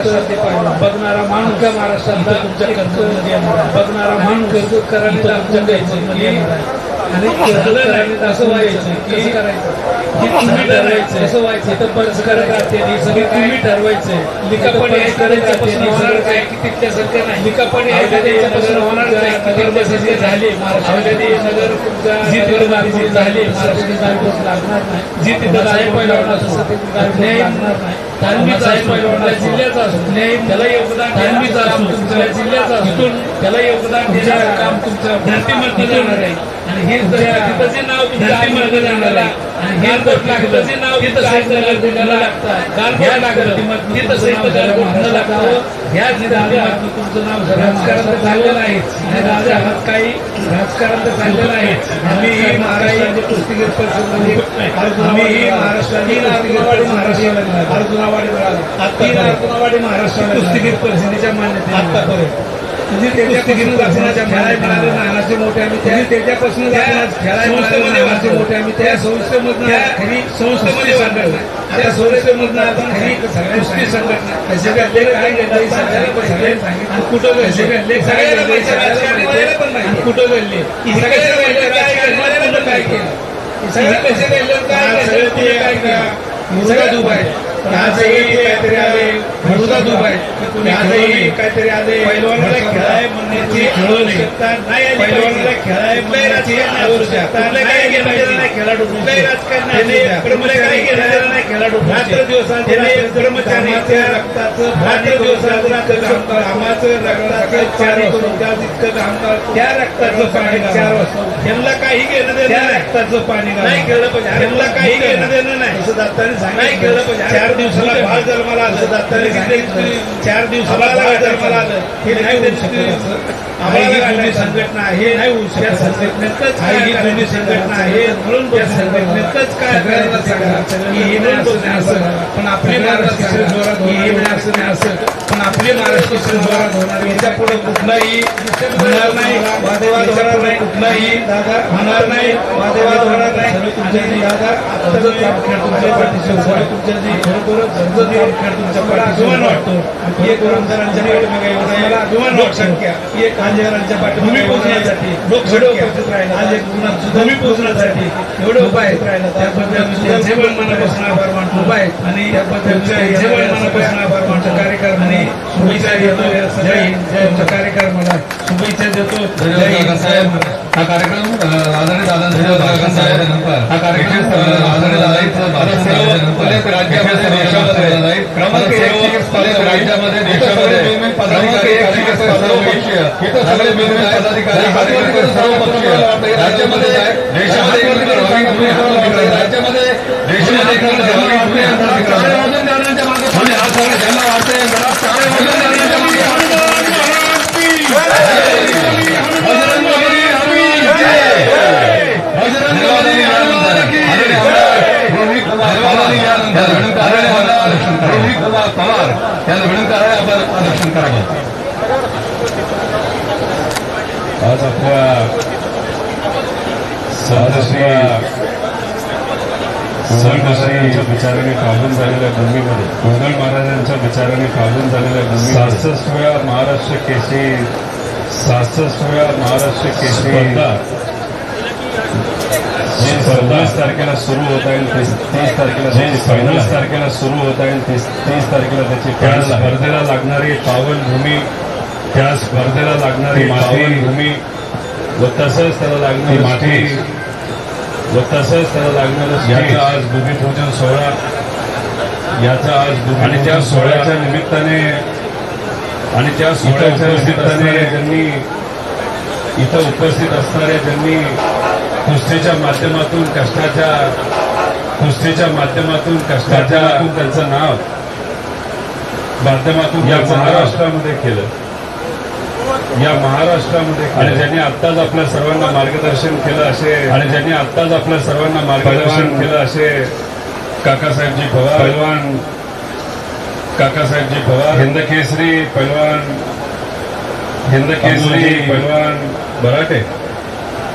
बघणारा माणूस महाराष्ट्रातला तुमच्या कर्जमध्ये बघणारा माणूस कर्ज करायला आमच्या द्यायचं आणि कर्ज असं व्हायचं की कसं करायचं? की तुम्ही ठरवायचं कसं व्हायचं तर बरंच करायचं ते सगळी तुम्ही ठरवायचं लिकापणी आहे करायच्यापासून होणार काय की तिथल्यासारखं नाही? लिकापणी आहे का त्याच्यापासून होणार काय? की तिथल्यासारखे झाले महाराष्ट्रामध्ये नगर जी तिथं लागवड झाली महाराष्ट्राची गायबोट लागणार नाही. जी तिथं गायब लावणार तसं तिथं गायबोट लागणार नाही. धार्मिक आहे. पहिलवानला जिल्ह्याचा असतो त्याला योगदान धार्मिक असतो तुमच्या जिल्ह्याचा असतो त्याला योगदान काम धरतीमध्ये जाणार आहे. हे जाणार हे नाव गालबोट लागतं. ह्या जिल्ह्यात तुमचं नाव राजकारण झालेलं आहे आणि राजकारणात काही राजकारण झालेलं आहे आम्ही ही महाराष्ट्राची कुस्तीगीर परिषद आम्ही ही महाराष्ट्राची कुस्तीगीर महाराष्ट्राला अर्जुनावाडी मिळाला अर्जुनावाडी महाराष्ट्राला कुस्तीगीर परिषदेच्या मान्यते आतापर्यंत म्हणजे त्याच्यापासून दर्शनाच्या खेळाय मिळाले नानाचे मोठे आम्ही त्या त्याच्यापासून खेळाय मिळाले नानाचे मोठे आम्ही त्या संस्थेमधून खरी संस्थेमध्ये संघटना त्या संस्थेमधून आपण खरी संघटना काय लेख काय सगळ्यांनी कुठं घडले आहे, आहे. कुठं घडले आहे, काय केलं, कुठं काय केलं सगळे पैसे काय काय दुबाई आजही काहीतरी आले. मुरुगा दुबाई आजही काहीतरी आले. पैलवानाला खेळाय म्हणण्याची आवश्यकता नाही. पैलवानाला खेळाय म्हणण्याची आवश्यकता नाही. पाहिजे नाही. खेळाडू काय नाही. खेळाडू रात्र दिवसात कर्मचाऱ्याच्या रक्ताचं रात्र दिवसात कामाचं रक्ताचं चार करून त्या इतकं कामगार त्या रक्ताचं पाणी चार वाजता. त्यांना काही घेणं देणं रक्ताचं पाणी नाही केलं पाहिजे. त्यांना काही घेणं देणं नाही. सांगितलं. केलं पाहिजे. चार दिवसाला आलं. दत्ताने सांगितलं चार दिवसाला बाळ जन्माला आलं. हे नाही होऊ शकत आम्हाला संघटना आहे. नाही होऊ शकत संघटनेतच ही जुनी संघटना आहे. म्हणून त्या संघटनेतच काय करायला सांगा. की हे नाही असं. पण आपली महाराष्ट्र जोरात हे नाही असं नाही असं. पण आपली महाराष्ट्र जोरात होणार. याच्यापुढे कुठलाही होणार नाही. वादविवाद होणार नाही. कुठलाही दादा होणार नाही. वादविवाद होणार नाही. तुमच्याशी. दादा तुमच्या पाठीशी उभा खरोखरच झणझणीत खेळ तुमच्या वाटतो? पाठीमागे अभिमान लोकसंख्या एक आंजेकरांच्या पाठीमागे पोहोचण्यासाठी लोकसंख्या आज एक गुन्हा तुम्ही पोहोचण्यासाठी एवढं उपाय राहिला त्याबद्दल त्यांचे पण मनापासून आभार मानतो. उपाय आणि त्याबद्दल त्यांचे पण मनापासून आभार मानतो. कार्यक्रमाने शुभेच्छा देतो जय हिंद कार्यक्रमाला शुभेच्छा देतो जय महाराष्ट्र हा कार्यक्रम आदरणीय बाळासाहेब साहेबांनंतर हा कार्यक्रम आदरणीय अनेक राज्यामध्ये देशामध्ये क्रमांक एक राज्यामध्ये देशामध्ये क्रमांक एक सगळे विविध पदाधिकारी सर्वपक्षीय राज्यामध्ये देशामध्ये राज्यामध्ये देशामध्ये कुमार पवार यांना विनंती आहे आपण आरक्षण करावं आज आपल्या सदस्य संघर्षाच्या विचाराने फागून झालेल्या भूमीमध्ये गोंधळ महाराजांच्या विचाराने फागून झालेल्या भूमी सहासष्टव्या महाराष्ट्र केसरी सहासष्टव्या महाराष्ट्र केसरी सव्वीस तारखेला सुरू होत आहे तीस तीस तारखेला सव्वीस तारखेला सुरू होत आहे तीस तीस तारखेला त्याची त्या स्पर्धेला लागणारी पावनभूमी त्या स्पर्धेला लागणारी पावनभूमी व तसंच त्याला लागणारी माती व तसंच त्याला लागणारं याचा आज भूमिपूजन सोहळा याचा आज आणि त्या सोहळ्याच्या निमित्ताने आणि त्या सोहळ्याच्या निमित्ताने ज्यांनी इथं उपस्थित असणाऱ्या ज्यांनी कुस्तीच्या माध्यमातून कष्टाच्या कुस्तीच्या माध्यमातून कष्टाच्या त्यांचं नाव माध्यमातून या महाराष्ट्रामध्ये केलं. या महाराष्ट्रामध्ये आणि ज्यांनी आत्ताच आपल्या सर्वांना मार्गदर्शन केलं असे आणि ज्यांनी आत्ताच आपल्या सर्वांना मार्गदर्शन केलं असे काकासाहेबजी पवार पैलवान काकासाहेबजी पवार हिंद केसरी पैलवान हिंद केसरी पैलवान बराटे.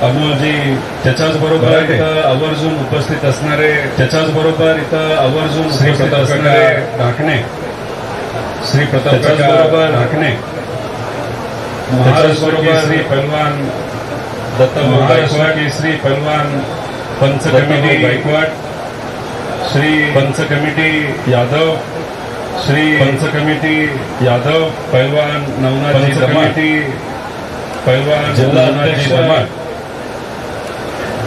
अमोलजी त्याच्याच बरोबर इथं आवर्जून उपस्थित असणारे त्याच्याच बरोबर इथं आवर्जून उपस्थित असणारे ढाकणे श्री प्रताप बरोबर हाकणे महाराष्ट्र केसरी पैलवान दत्त महाराष्ट्र केसरी पैलवान पंच committee Gaikwad Shri Panch committee Yadav Shri Panch committee Yadav पैलवान नवनाथजी कमिटी पैलवान जिल्हा अध्यक्ष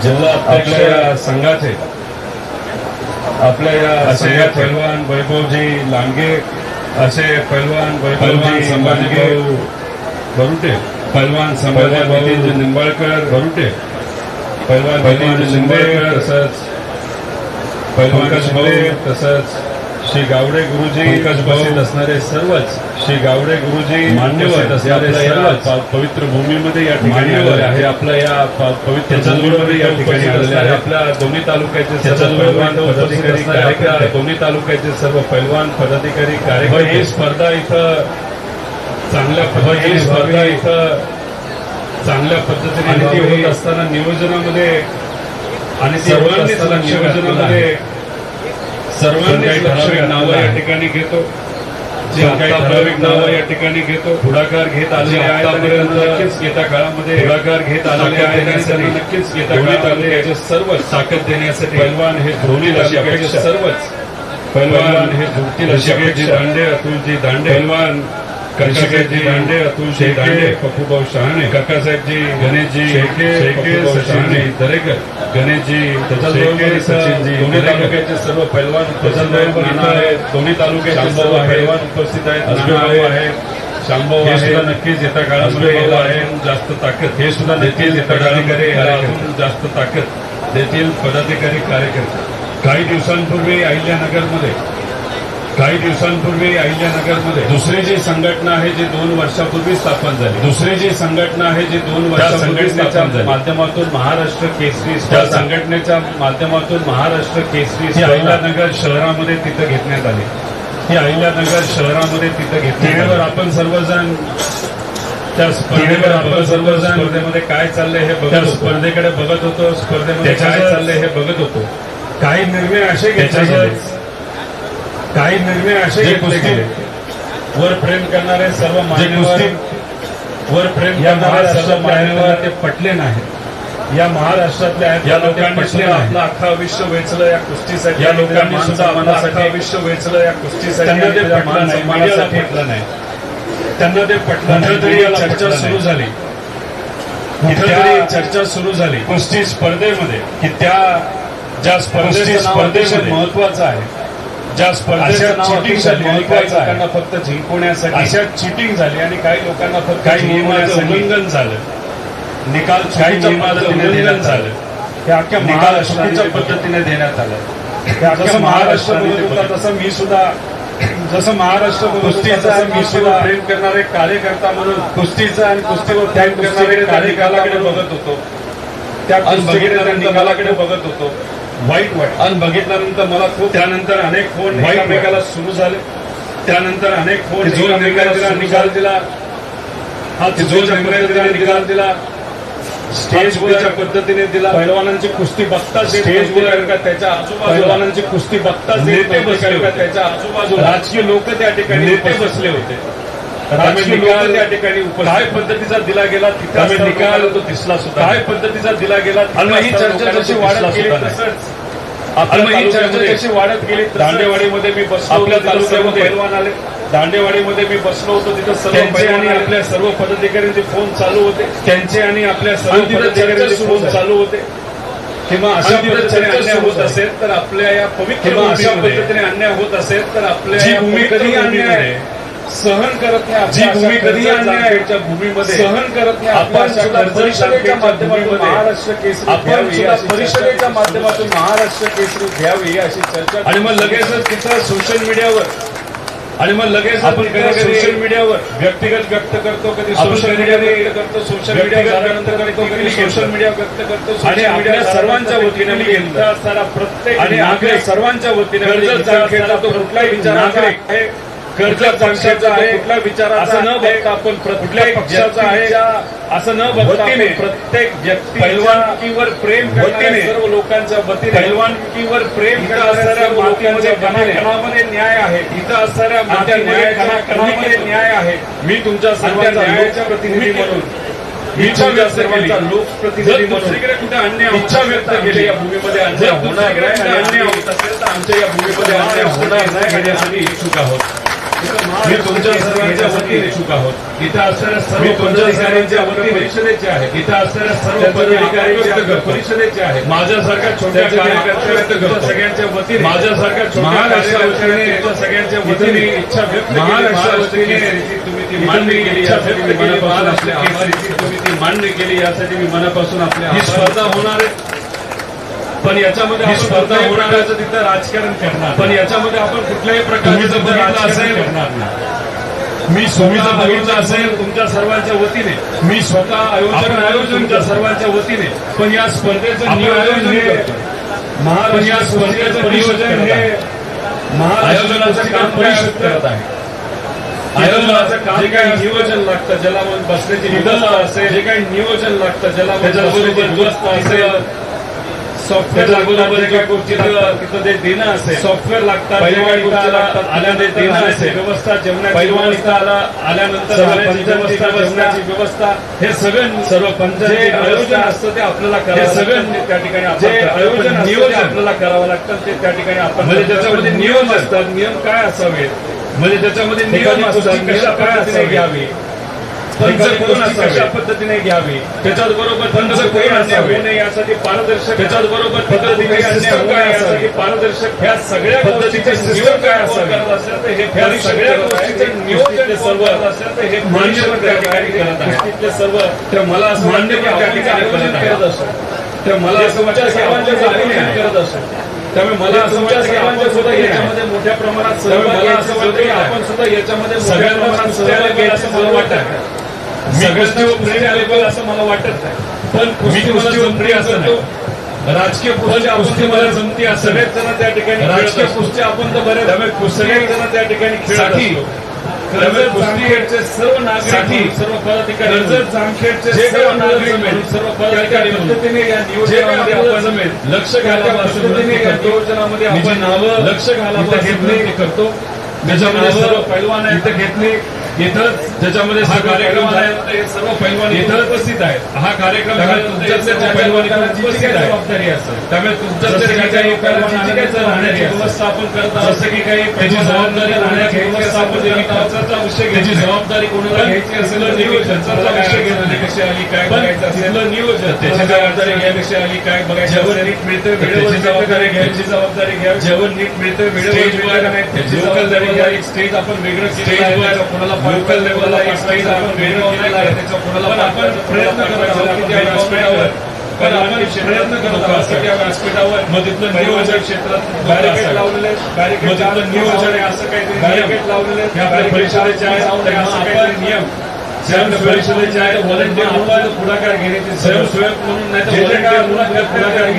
जिल्हा अध्यक्ष या संघाचे. आपल्या या संघाचे. पैलवान वैभवजी लांगे असे पैलवान वैभवजी संभाजी बरुटे पैलवान संभाजी निंबाळकर बरुटे पैलवान नितीनजी निंबाळकर तसंच. पैलवान शिंदे तसंच. श्री गावडे गुरुजी उपस्थित असणारे सर्वच श्री गावडे गुरुजी मान्यवर असणारे सर्वच पवित्र भूमीमध्ये या ठिकाणी आलेले आहे आपल्या या पवित्र भूमीमध्ये या ठिकाणी आलेले आहे आपल्या दोन्ही तालुक्याचे सर्व पैलवान पदाधिकारी कार्यकर्ते दोन्ही तालुक्याचे सर्व पैलवान पदाधिकारी कार्यकर्ते. ही स्पर्धा इथं चांगल्या पद्धतीने स्पर्धा इथं चांगल्या पद्धतीने होत असताना नियोजनामध्ये आणि सर्वांनीच नियोजनामध्ये सर्वांनी ठराविक नावं या ठिकाणी घेतो. जे ठराविक नावं या ठिकाणी घेतो. पुढाकार घेत आलेले त्यांना नक्कीच येत्या काळामध्ये पुढाकार घेत आलेले आहेत नक्कीच येत्या काळामध्ये सर्व ताकद देण्यासाठी पैलवान हे धोनी तालुक्याचे सर्वच पैलवान हे झुकतील अशी दांडे अतुलजी दांडे पैलवान काकासाहेबजी दांडे अतुलजी दांडे पप्पूभाऊ शहाणे काकासाहेबजी गणेशजी शेके शेके सचिनजी दरेकर गणेशजी त्याच्याबरोबर सचिनजी दोन्ही तालुक्याचे सर्व पैलवान त्याच्याबरोबर नाना आहेत दोन्ही तालुक्याचे सर्व पैलवान उपस्थित आहेत नाना आहेत शांभाऊ हे सुद्धा नक्कीच येत्या काळामध्ये अजून जास्त ताकद हे सुद्धा नक्कीच येत्या अजून जास्त ताकद देतील पदाधिकारी कार्यकर्ते काही दिवसांपूर्वी अहिल्यानगरमध्ये काही दिवसांपूर्वी अहिल्यानगरमध्ये दुसरी जी संघटना आहे जी दोन वर्षापूर्वी स्थापन झाली. दुसरी जी संघटना आहे जी दोन स्थापन झाली. माध्यमातून महाराष्ट्र केसरी त्या संघटनेच्या माध्यमातून महाराष्ट्र केसरी ही अहिल्यानगर शहरामध्ये तिथं घेतण्यात आली. ही अहिल्यानगर शहरामध्ये तिथं घेतल्यावर आपण सर्वजण त्या स्पर्धेवर आपण सर्वजण स्पर्धेमध्ये काय चाललंय हे बघत स्पर्धेकडे बघत होतो. स्पर्धेमध्ये काय चाललंय हे बघत होतो. काही निर्णय असे घेतले गेले. काही निर्णय असे घेतले गेले. वर प्रेम करणारे सर्व मान्यवर वर प्रेम करणारे सर्व मान्यवर ते पटले नाही या महाराष्ट्रातल्या या लोकांनी सुद्धा आपलं अख्खं आयुष्य वेचलं या कुस्तीसाठी. या लोकांनी सुद्धा आपलं अख्खं आयुष्य वेचलं या कुस्तीसाठी. त्यांना ते पटलं नाही. मीडियाला पटलं नाही. त्यांना ते पटलं नाही. तरी चर्चा सुरू झाली. कुठेतरी चर्चा सुरू झाली. कुस्ती स्पर्धेमध्ये. की त्या ज्या स्पर्धेच्या स्पर्धेमध्ये महत्वाचं आहे. ज्या स्पर्धेचं चिटिंग झाली फक्त जिंकवण्यासाठी अशा चिटिंग झाली आणि काही लोकांना फक्त काही नियमाचं उल्लंघन झालं. निकाल काही नियमाचं उल्लंघन झालं. हे अख्ख्या निकाल चुकीच्या पद्धतीने देण्यात आलं. जसं महाराष्ट्र बोलत तसं मी सुद्धा जसं महाराष्ट्र कुस्तीचा मी सुद्धा प्रेम करणारे कार्यकर्ता म्हणून कुस्तीचा आणि कुस्तीवर प्रेम करणारे कार्यकर्त्याकडे बघत होतो. त्या कुस्तीकडे निकालाकडे बघत होतो. वाईट वाईट. आणि बघितल्यानंतर मला खूप त्यानंतर अनेक फोन एकमेकाला सुरू झाले. त्यानंतर अनेक फोन जो एकमेकाला निकाल दिला. हा जो एकमेकाला निकाल दिला. स्टेजवरच्या पद्धतीने दिला. पैलवानांची कुस्ती बघताच स्टेजवर का त्याच्या आजूबाजूला पैलवानांची कुस्ती बघताच नेते बसले होते. त्याच्या आजूबाजूला राजकीय लोक त्या ठिकाणी नेते बसले होते. राजकीय लोक त्या ठिकाणी काय पद्धतीचा दिला गेला तिथे निकाल तो दिसला सुद्धा काय पद्धतीचा दिला गेला ही चर्चा जशी वाढत गेली तसंच आणि मग ही चर्चा जशी वाढत गेली दांडेवाडीमध्ये मी बसलो आपल्या तालुक्यामध्ये पैलवान आले. दांडेवाडीमध्ये मी बसलो होतो तिथं सर्व आणि आपल्या सर्व पदाधिकाऱ्यांचे फोन चालू होते. त्यांचे आणि आपल्या सर्व पदाधिकाऱ्यांचे फोन चालू होते. किंवा अशा पद्धतीने अन्याय होत असेल. तर आपल्या या पवित्र अशा पद्धतीने अन्याय होत असेल तर आपल्या भूमी कधी अन्याय सहन करत नाही जी भूमी कधी अन्यायाच्या भूमीमध्ये. सहन करत नाही आपण सुद्धा परिषदेच्या माध्यमातून महाराष्ट्र केसरी आपण सुद्धा परिषदेच्या माध्यमातून महाराष्ट्र केसरी घ्यावी अशी चर्चा आणि मग लगेचच तिथं सोशल मीडियावर आणि मग लगेच आपण कधी सोशल मीडियावर व्यक्तिगत व्यक्त करतो कधी सोशल मीडिया व्यक्त करतो सोशल मीडिया व्यक्त करतो कधी सोशल मीडिया व्यक्त करतो आणि आपल्या सर्वांच्या वतीने मी घेतला असताना प्रत्येक आणि आपल्या सर्वांच्या वतीने तो कुठलाही विचार आहे कुठल्या पक्षाचा आहे कुठल्या विचाराचा असं न बघता आपण कुठल्या प्रत्येक पक्षाचा आहे? असं न बघता प्रत्येक व्यक्ती पैलवानकीवर प्रेम करणाऱ्या सर्व लोकांच्या वतीने पैलवानकीवर प्रेम असणाऱ्या लोकांच्या वतीने कणाकणामध्ये न्याय आहे. इथं असणाऱ्या कणाकणामध्ये कणामध्ये न्याय आहे. मी तुमच्या सर्वांचा न्यायाच्या भूमिकेत म्हणून मी इच्छा व्यक्त केली. लोकप्रतिनिधी दुसरीकडे कुठे अन्याय इच्छा व्यक्त केली. या भूमीमध्ये अन्याय होणार नाही अन्याय होत असेल तर आमच्या या भूमीमध्ये अन्याय होणार नाही घेण्यासाठी इच्छुक आहोत. मी तुमच्या सर्वांच्या वतीने इच्छुक आहोत इथं असणाऱ्या सर्व तुमच्या वतीने परिषदेचे आहे. इथं असणाऱ्या सर्व. परिषदेचे आहे. माझ्यासारख्या छोट्या सगळ्यांच्या वतीने माझ्यासारख्या छोट्या सगळ्यांच्या वतीने इच्छा व्यक्त महाराष्ट्र वतीने तुम्ही ती मान्य केली. यासाठी मी मनापासून महाराष्ट्र आपले केसरीची तुम्ही ती मान्य केली. यासाठी मी मनापासून आपले ही आभार स्पर्धा होणार आहे. पण याच्यामध्ये ही स्पर्धा. प्रकारचं तिथं राजकारण करणार पण याच्यामध्ये आपण कुठल्याही प्रकारचं बघितलं असेल- मी स्वतः बघितलं असेल तुमच्या सर्वांच्या वतीने. मी स्वतः आयोजन आपण आयोजन तुमच्या सर्वांच्या वतीने. पण या स्पर्धेचं नियोजन हे. पण या स्पर्धेचं नियोजन हे आयोजनाचं काम परिषद करत आहे. आयोजनाचं काम जे काही नियोजन लागतं ज्याला बसण्याची व्यवस्था असेल जे काही नियोजन लागतं ज्याला बसण्याची व्यवस्था असेल सॉफ्टवेअर बरोबर एका गोष्टीला तिथं देणं असेल सॉफ्टवेअर लागतात पैलवान जे काही इथं गोष्टी आला, लागतात आल्यानंतर इथं देणं असेल व्यवस्था पैलवान व्यवस्था आला आल्यानंतर पंचायती व्यवस्था हे सगळं सर्व पंचायत आयोजन असतं ते आपल्याला करावं सगळं त्या ठिकाणी. आयोजन नियोजन. आपल्याला करावं लागतं ते त्या ठिकाणी आपण म्हणजे. त्याच्यामध्ये नियम असतात. नियम काय असावेत? म्हणजे त्याच्यामध्ये नियम असतात कशा पद्धतीने घ्यावी? एखादी कोण कशा पद्धतीने घ्यावी त्याच्याच बरोबर पंच कोण असावे नये यासाठी पारदर्शक त्याच्याच बरोबर पद्धतीने काय असावी? पारदर्शक ह्या सगळ्या पद्धतीचे नियोजन काय असावे? हे ह्या सगळ्या. गोष्टीचे नियोजन सर्व हे मान्य त्या ठिकाणी करत आहे. सर्व तर मला मान्य त्या ठिकाणी करत. असतो तर मला असं वाटतं सर्वांच्या. करत असतो त्यामुळे मला असं वाटतं की आपण सुद्धा याच्यामध्ये मोठ्या प्रमाणात मला असं वाटतं की आपण सुद्धा याच्यामध्ये मोठ्या सगळ्यांना प्रमाणात सहभागी असं मला वाटत आले असं मला वाटत नाही. पण कुस्ती मला असं राजकीय कुस्ती कुस्ती मला जमते असं सगळेच जण त्या ठिकाणी राजकीय. कुस्ती आपण तर कुस्ती सगळेच जण त्या ठिकाणी साठी जामखेडचे सर्व नागरिक सर्व पदाधिकारी कर्जत जामखेडचे सर्व नागरिक सर्व पदाधिकारी म्हणून, पद्धतीने या जे काही नियोजनामध्ये आपल्याला आपण जमेल लक्ष असं पद्धतीने या. नियोजनामध्ये आपण नावं लक्ष असं घेतली. करतो. त्याच्यामध्ये सर्व पैलवान आहेत. इथं घेतली इथंच ज्याच्यामध्ये हा कार्यक्रम हे सर्व पैलवान इथं उपस्थित आहेत हा कार्यक्रम उपस्थित असेल त्यामुळे तुमच्या जसं जर की काही काही पैलवानांची पैलवानांची काही राहण्याची असेल. व्यवस्था आपण करत जसं की काही त्याची जबाबदारी राहण्याची राहण्याची व्यवस्था आपण व्यवस्था जर खर्चाचा विषय घेतला. जबाबदारी कोणाला घ्यायची असेल खर्चाचा विषय. कशी आली काय बघायचं असेल नियोजन त्याची जबाबदारी घ्यायची आली काय बघायचं जेवण. नीट मिळतं वेळेवर जबाबदारी घ्यायची जबाबदारी घ्यावी जेवण नीट मिळतं वेळेवर त्याची जबाबदारी घ्यावी. एक स्टेज आपण वेगळं आहे. कोणाला लोकल लेवलला एक स्टेज आपण वेगळं केलेलं आहे त्याच्या कोणाला पण आपण प्रयत्न करत आहोत की त्या व्यासपीठावर पण आपण प्रयत्न करत आहोत की त्या व्यासपीठावर मग तिथलं नियोजन क्षेत्रात बॅरिकेड लावलेले आहेत. मग तिथलं नियोजन आहे असं काहीतरी बॅरिकेड नियम लावलेले आहेत. आपल्या बॅरिकेड परिषदेचे आहे असं नियम. परिषदेचे व्हॉलेंटिअर पुढाकार घेण्याची स्वयंसेवक म्हणून नाही तर आपल्याला पुढाकार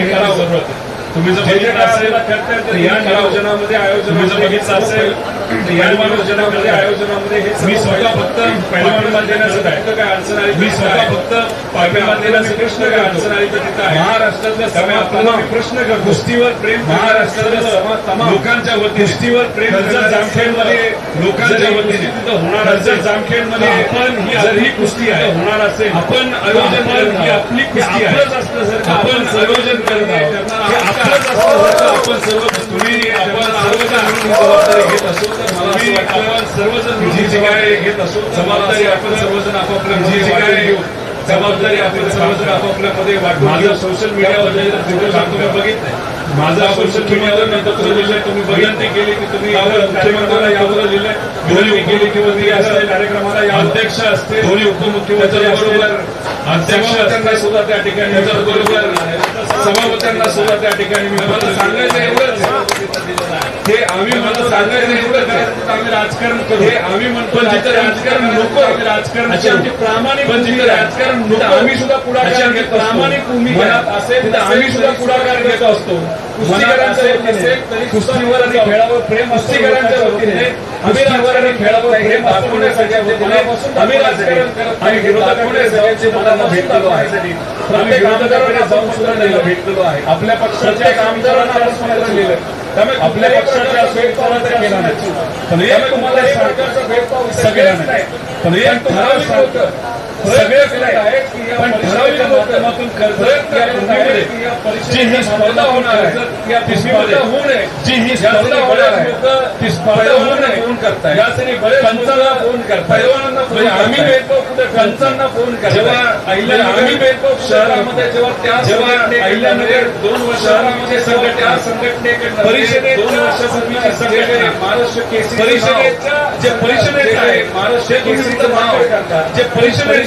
तुम्ही जर बघितलं काय असेल तर या आयोजनामध्ये जर बघितलं असेल तर या नियोजनामध्ये आयोजनामध्ये हे मी स्वतः फक्त पैलवानांना देण्याचं आहे काय अडचण आली मी स्वतः फक्त पाठिंबा देण्याचा प्रश्न काय अडचण आली तर तिथं महाराष्ट्रातल्या मी प्रश्न कुस्तीवर प्रेम महाराष्ट्रातल्या तमाम. लोकांच्या वतीने कुस्तीवर प्रेम जामखेडमध्ये लोकांच्या वतीने तिथं होणार असेल, जामखेडमध्ये आपण ही जर ही कुस्ती आहे होणार असेल, आपण आयोजन ही. आपली कुस्ती आहे. आपण आयोजन करत आहोत. तुम्ही जबाबदारी घेत असो तर मला वाटतं सर्वजण जी जबाबदारी घेत असो जबाबदारी आपण सर्वजण आपापल्या जी जी काय जबाबदारी आपण सर्वजण आपापल्यामध्ये वाटून माझं सोशल मीडियावर जे दिवस तुम्ही बघितलंय माझा सोशल मीडियावर मी पत्र लिहिलंय तुम्ही विनंती केली की तुम्ही मुख्यमंत्र्याला यावर लिहिलंय विनंती केली की तुम्ही असं कार्यक्रमाला या अध्यक्ष असतील दोन्ही उपमुख्यमंत्री बरोबर अध्यक्ष असतील. सुद्धा त्या ठिकाणी बरोबर सभापतींना सुद्धा त्या ठिकाणी मी मला सांगायचं एवढंच हे आम्ही मला सांगायचं एवढंच. आम्ही राजकारण करू. हे आम्ही म्हणतो जिथं राजकारण नको. आम्ही राजकारण आमची प्रामाणिक पण जिथं राजकारण नको आम्ही सुद्धा पुढाकार घेतो प्रामाणिक भूमिका असेल तिथं आम्ही सुद्धा पुढाकार घेत असतो. कुस्तीकरांच्या वतीने कुस्तीवर आणि खेळावर प्रेम कुस्तीकरांच्या वतीने कुस्तीवर आणि खेळावर प्रेम दाखवण्यासाठी वतीने आम्ही राजकारण करत नाही. विरोधाकडे सगळ्यांची मनाला भेटलेलो आहे प्रत्येक आमदारांना जाऊन सुद्धा नेलं भेटलेलो आहे. आपल्या पक्षाच्या त्यामुळे आपल्या पक्षाच्या तर केला नाही. पण एक तुम्हाला सगळ्याच नाही. पण एक ठराविक होतं सगळेच नाही पण ठराविक माध्यमातून कर्ज जी ही स्पर्धा होणार आहे. या स्पर्धा होऊ नये. जी ही स्पर्धा होणार आहे. ती स्पर्धा होऊ नये. फोन करताय यासाठी बरेच पंचांना फोन करताय फोन आम्ही भेटतो कुठे पंचांना फोन करताय जेव्हा अहिल्यानगर आम्ही भेटतो शहरामध्ये जेव्हा त्या जेव्हा अहिल्यानगर दोन वर्ष शहरामध्ये सर्व त्या संघटनेकडनं परिषदे दोन वर्षापूर्वीची संघटना महाराष्ट्र केसरी परिषदेच्या जे परिषदेचे आहे. महाराष्ट्र केसरीचं नाव जे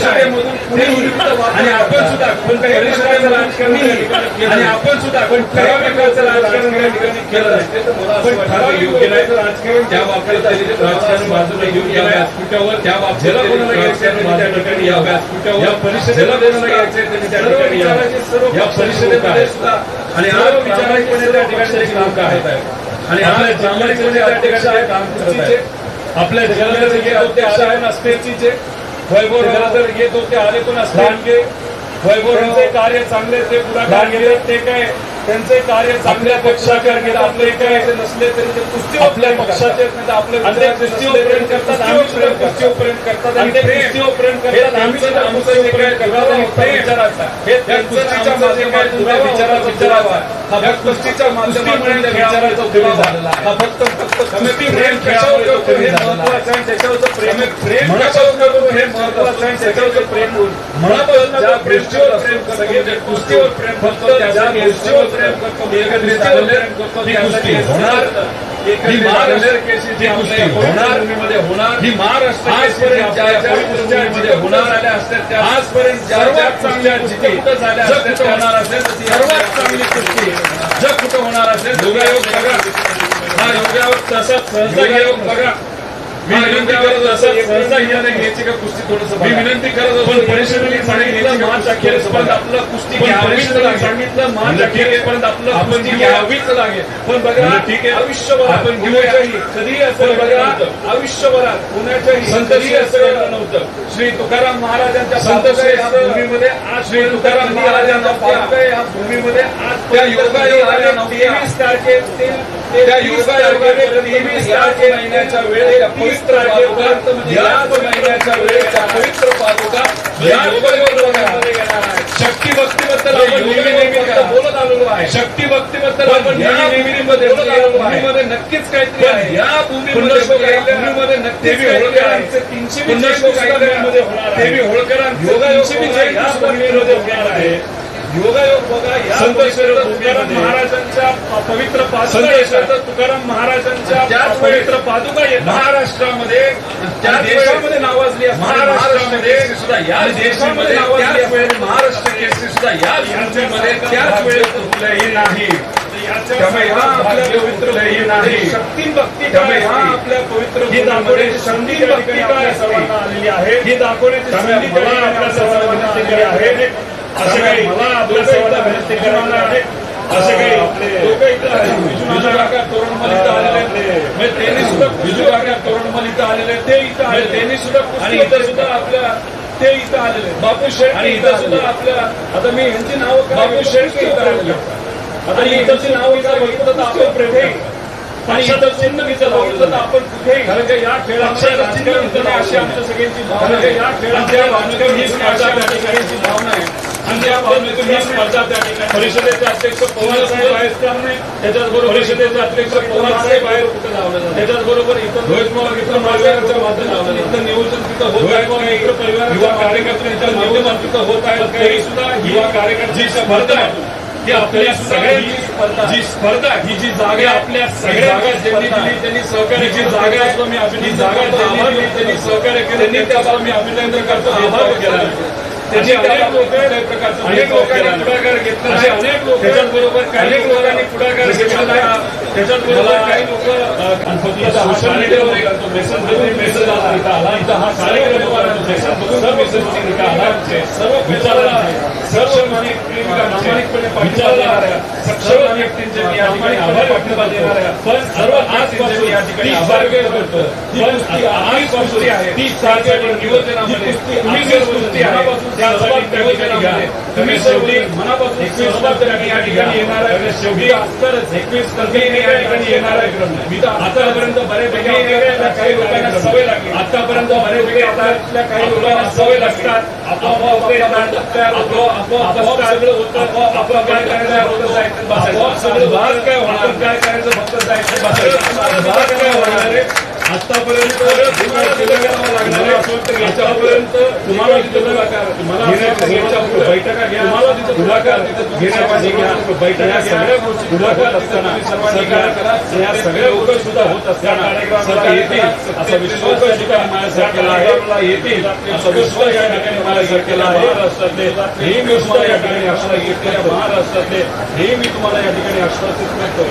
परिषदेमधून पुढे आणि आपण सुद्धा पण काही परिषदेचं राजकारण आणि आपण सुद्धा पण ठराविकाचं राजकारण या ठिकाणी केलं नाही पण ठराविक योग्य नाही राजकारण ज्या बाबतीत राजकारण बाजूला घेऊन या व्यासपीठावर त्या बाबतीला कोणाला घ्यायचं त्यांनी ठिकाणी या व्यासपीठावर या परिषदेला कोणाला घ्यायचं त्यांनी त्या ठिकाणी या परिषदेमध्ये सुद्धा आणि आज प्रामाणिकपणे त्या ठिकाणी काम करत आहेत आणि आपल्या प्रामाणिकपणे त्या ठिकाणी काम करत आहेत आपल्या जलदर जे होते आले पण असतेचे वैभव जलदर येत होते आले पण असते. वैभव कार्य चांगले ते पुढाकार गेले ते काय त्यांचे कार्य चांगल्या गेले आपले काय? नसले तरी ते कुस्ती आपल्या पक्षाचे आपले प्रेम करतात प्रेम करतात. आणि ते कुस्तीवर प्रेम करतात. आम्ही आमचं प्रेम करतात आणि प्रेम विचाराचा हे त्या कुस्तीच्या माध्यमातून विचाराचा विचारावा हा कुस्तीच्या माध्यमातून त्या विचाराचा उपयोग झालेला हा फक्त फक्त कुस्ती प्रेम कशावर करतो हे महत्वाचं आहे. त्याच्यावरचं प्रेम प्रेम कशावर करतो हे महत्वाचं आहे? त्याच्यावरचं प्रेम मनापासून ज्या गोष्टीवर प्रेम म्हणजे कुस्तीवर प्रेम फक्त ज्या गोष्टीवर एकत्रित कुस्ती होणार. ही महाराष्ट्र होणार. असतात आजपर्यंत ज्या चांगल्या जिथे होणार असेल सर्वात चांगली कुस्ती कुठं होणार असेल योगायोग बघा. हा योगायोग तसाच सहसा बघा. मी विनंती करत असं सहसा हिराने घ्यायची का कुस्ती थोडस मी विनंती करत असतो परिषदेने सांगितलं मार्च अखेरपर्यंत आपलं कुस्ती परिषदेने सांगितलं मार्च अखेरपर्यंत आपलं आपण घ्यावीच लागेल. पण बघा ठीक आहे. आयुष्यभर आपण घेऊयाही कधी असं बघा आयुष्यभरात पुण्याच्याही संतही असं घडलं नव्हतं. श्री तुकाराम महाराजांच्या संत भूमीमध्ये आज श्री तुकाराम या भूमीमध्ये आज त्या योगायोगाने तेवीस तारखेतील त्या योगायोगाने तेवीस तारखे महिन्याच्या वेळेला तीस तारखेपर्यंत याच महिन्याच्या वेळेच्या पवित्र पादुका या योगायोगामध्ये येणार आहे शक्ती भक्तीबद्दल आपण नेहमी नेहमी बोलत आलेलो आहे. शक्ती भक्तीबद्दल आपण नेहमी नेहमी मध्ये बोलत आलेलो आहे. भूमीमध्ये नक्कीच काहीतरी आहे. या भूमीमध्ये भूमीमध्ये नक्कीच होळकरांचे तीनशे भूमीमध्ये होणार देवी होळकरांचे होणार आहे. योगायोग बघा या तुकाराम महाराजांच्या पवित्र पादुका तुकाराम महाराजांच्या त्याच पवित्र पादुका महाराष्ट्रामध्ये त्या देशामध्ये नावाजली महाराष्ट्रामध्ये सुद्धा या देशामध्ये नावाजली वेळेस महाराष्ट्र केसरी सुद्धा या भूमीमध्ये त्याच वेळेस कुठलंही नाही. त्यामुळे हा आपल्या पवित्र नाही. शक्ती भक्ती त्यामुळे हा आपल्या पवित्र ही दाखवण्याची संधी भक्ती काय सर्वांना आलेली आहे. ही दाखवण्याची संधी आपल्या सर्वांना आहे. असं काही मला आपल्या सर्वांना विनंती करायला आहे असं काही. बिजू तोरणमल इथं आलेले आहेत. त्यांनी सुद्धा बिजू काका तोरणमल इथं आलेले आहेत. ते इथं आले त्यांनी सुद्धा आणि इथं सुद्धा आपल्या ते इथं आलेले. बापू शेळके आणि इथं सुद्धा आपल्या आता मी यांची नावं बापू शेळके इथं आलेले आहेत. आता इथंची नावं इथं बघितलं तर आपण प्रेम आणि इथं चिन्ह इथं बघितलं तर आपण कुठेही कारण का या खेळामध्ये राजकारण करणं अशी आमच्या सगळ्यांची भावना आहे. या खेळाच्या ही भावना आहे. ही स्पर्धा त्या ठिकाणी परिषदेचे अध्यक्ष पवार साहेब आहेत. त्यामुळे त्याच्याचबरोबर परिषदेचे अध्यक्ष पवार साहेब आहेत. कुठं लावलं त्याच्याचबरोबर इथं रोहित पवार इथं मार्गाच्या माध्यमातून इथं नियोजन तिथं होत आहे. इथं परिवार युवा कार्यकर्त्यांच्या नियोजन तिथं होत आहे. तरी सुद्धा युवा कार्यकर्त्यांची स्पर्धा आहे. ही आपल्या सगळ्यांची स्पर्धा जी स्पर्धा ही जी जागा आपल्या सगळ्या जागा ज्यांनी दिली त्यांनी सहकार्य जी जागा असतो मी अभिनंदन जागा त्यांनी सहकार्य केलं त्यांनी त्याचा मी अभिनंदन करतो. आभार केला. त्याची अनेक लोक अनेक लोकांनी पुढाकार घेतला अनेक लोक त्याच्याचबरोबर अनेक लोकांनी पुढाकार घेतला त्याच्याचबरोबर काही लोक सोशल मीडियावर मेसेज मेसेज आला. इथं हा कार्यक्रम मेसेज मेसेज आला. सर्व विचारला सर्व प्रामाणिकपणे विचारणाऱ्या सक्षम व्यक्तींचे मी या ठिकाणी आभार पाठिंबा देणाऱ्या पण सर्व आजपासून या ठिकाणी आभार व्यक्त करतो. पण आजपासून आहे. ती नियोजनामध्ये आहे त्या सर्व नियोजनामध्ये तुम्ही शेवटी मनापासून या ठिकाणी येणार आहे शेवटी एकवीस या ठिकाणी येणार आहे मी तर आतापर्यंत काही लोकांना सवय लागली आतापर्यंत काही लोकांना सवय लागतात आपोआप सगळं काय काय होणार काय करायचं फक्त जायचं काय होणार आतापर्यंत तुम्हाला बैठका घ्या. पुढाकार घ्या बैठका सगळ्या गोष्टी पुढाकार असताना या सगळ्या गोष्टी सुद्धा होत असताना येतील. असा विश्वास या ठिकाणी माझ्यासारखेला आहे येतील. असा विश्वास या ठिकाणी माझ्यासारखेला आहे. महाराष्ट्रातले हे मी सुद्धा या ठिकाणी घेतलेल्या महाराष्ट्रातले हे मी तुम्हाला या ठिकाणी आश्वासित करतो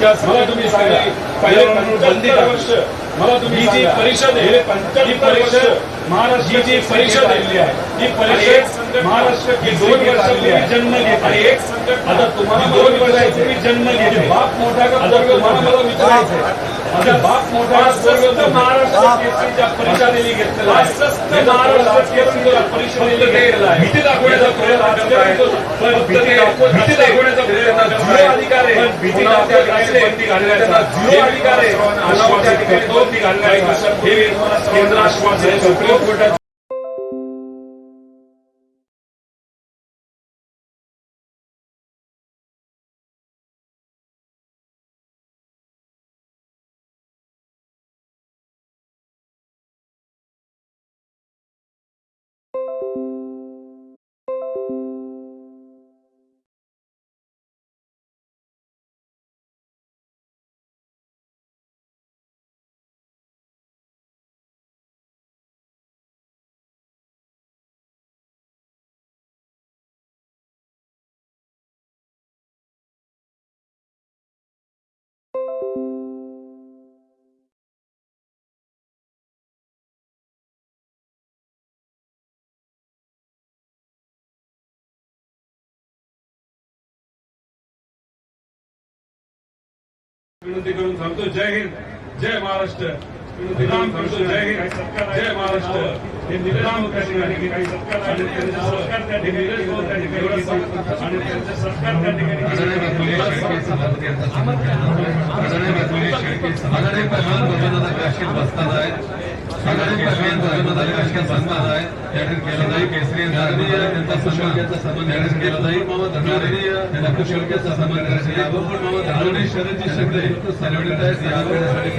त्या मला तुम्ही सांगा. पहिल्या बंदी वर्ष. मला तुम्ही जी परिषद आहे ही परिषद महाराष्ट्र जी परिषद आलेली आहे. ही परिषद महाराष्ट्र की दोन वर्षापूर्वी जन्म घेत आणि एक संकट आता तुम्हाला दोन वर्षापूर्वी जन्म घेते बाप मोठा का आता तुम्हाला मला विचारायचं परिषदेने घेतलेला भीती दाखवण्याचा प्रयत्न. अधिकार आहे. भीती अधिकार आहे. ठिकाणी विनंती करून सांगतो. जय हिंद. जय महाराष्ट्र. विनंती करून सांगतो. जय हिंद. जय महाराष्ट्र. हे निवेदन त्या ठिकाणी काही सत्कार आणि त्यांचे संस्कार त्या ठिकाणी त्या ठिकाणी. आणि त्यांचे संस्कार त्या ठिकाणी सन्मान आहे त्या ठिकाणी केला जाईल केसरी त्यांचा सन्मान सन्मान त्या ठिकाणी केला जाईल आदरणीय त्यांना शेळकेचा सन्मान करण्यात येईल आदरणीय शरदजी शिंदे सन्मानित आहेत या वेळेसाठी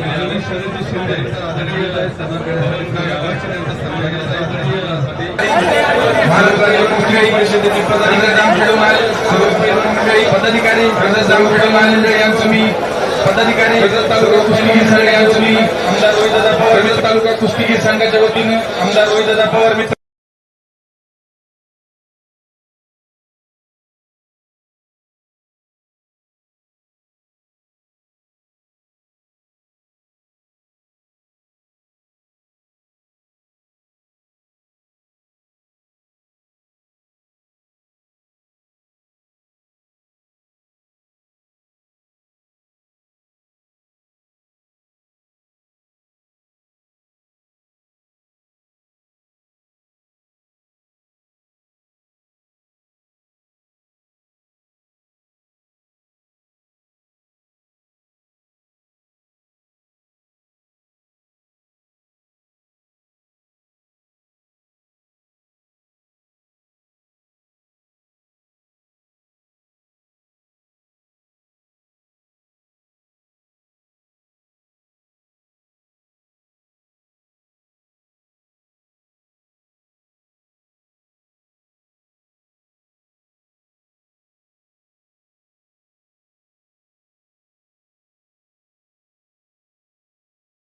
शरदजी शिंदे सन्मानित आहेत सन्मान करण्यासाठी सन्मान केला जाईल आदरणीय महाराष्ट्र लोकशाही परिषदेचे पदाधिकारी रामखेडू माल सर्वोपरी पदाधिकारी प्रदेश रामखेडू महामंडळ यांचं मी पदाधिकारी तालुका कुस्तीगीर संघ यांचं आमदार रोहितदादा पवार तालुका कुस्तीगीर संघाच्या वतीनं आमदार रोहितदादा पवार मित्र